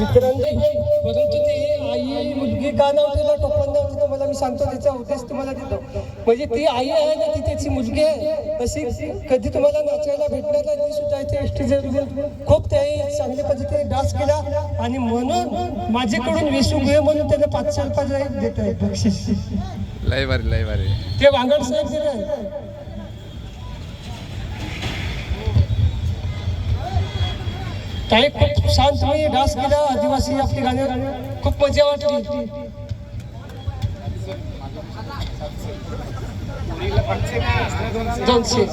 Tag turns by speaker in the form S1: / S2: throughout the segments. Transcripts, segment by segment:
S1: परंतु ते आई मुलगी का नाव टोपण नाव तिथं मला मी सांगतो त्याचा उद्देश तुम्हाला देतो. म्हणजे ती आई आहे ना ती त्याची मुलगी आहे. तशी कधी तुम्हाला नाचायला भेटणार नाही ती सुद्धा इथे स्टेजवर खूप त्याही चांगल्या पद्धतीने डान्स केला. आणि म्हणून माझ्याकडून विसू गुहे म्हणून त्याने पाचशे रुपये देत आहे बक्षीस
S2: लय भारी लय भारी.
S1: ते वांगड साहेब काही खूप शांत मी डान्स केला आदिवासी आपली गाणे. खूप मजा वाटली. दोनशे.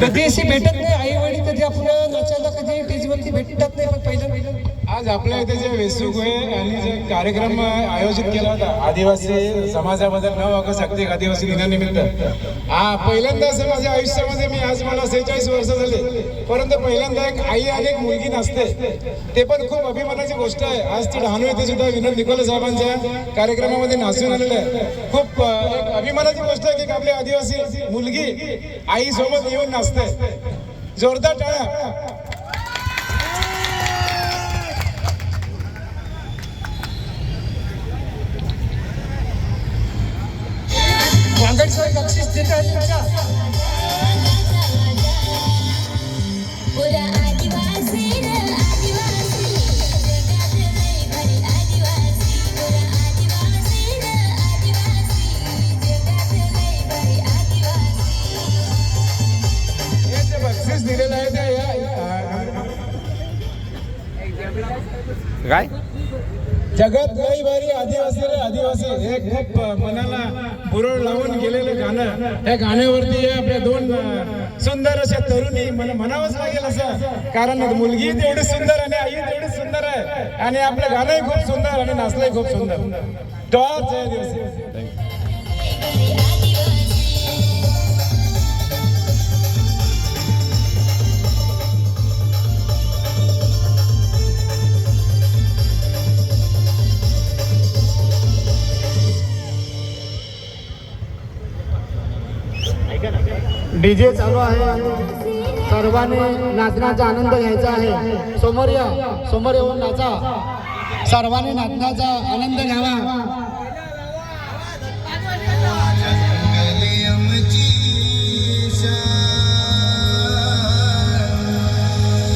S1: कधी अशी भेटत नाही आई वडील कधी आपलं नाचायला कधी टेजवरती भेटत नाही पण पहिलं
S3: आज आपल्या इथे जे वेसुक आहे आणि जे कार्यक्रम आयोजित केला होता आदिवासी समाजाबद्दल न वागू शकते आदिवासी दिनानिमित्त. हा पहिल्यांदा असं माझ्या आयुष्यामध्ये मी आज मला सेहेचाळीस वर्ष झाले. परंतु पहिल्यांदा एक आई आणि एक मुलगी नसते ते पण खूप अभिमानाची गोष्ट आहे. आज ती डहाणू येथे सुद्धा विनोद निकोले साहेबांच्या कार्यक्रमामध्ये नाचून आलेलं आहे. खूप अभिमानाची गोष्ट आहे की आपली आदिवासी मुलगी आई सोबत येऊन नाचते. जोरदार टाळ्या.
S1: वांगड साहेब बक्षीस देत आहे
S2: काय?
S3: जगात लई भारी आदिवासी रे आदिवासी. हे खूप मनाला बुरळ लावून गेलेलं गाणं. या गाण्यावरती हे आपल्या दोन सुंदर अशा तरुणी मला म्हणावंच लागेल असं. कारण मुलगी तेवढी सुंदर आणि आई तेवढी सुंदर आहे. आणि आपलं गाणंही खूप सुंदर आणि नाचलंही खूप सुंदर. टॉर्च जय
S4: आदिवासी.
S5: डीजे चालू आहे. सर्वांनी नाचण्याचा आनंद घ्यायचा आहे. समोर या. समोर येऊन नाचा. सर्वांनी नाचण्याचा आनंद घ्यावा.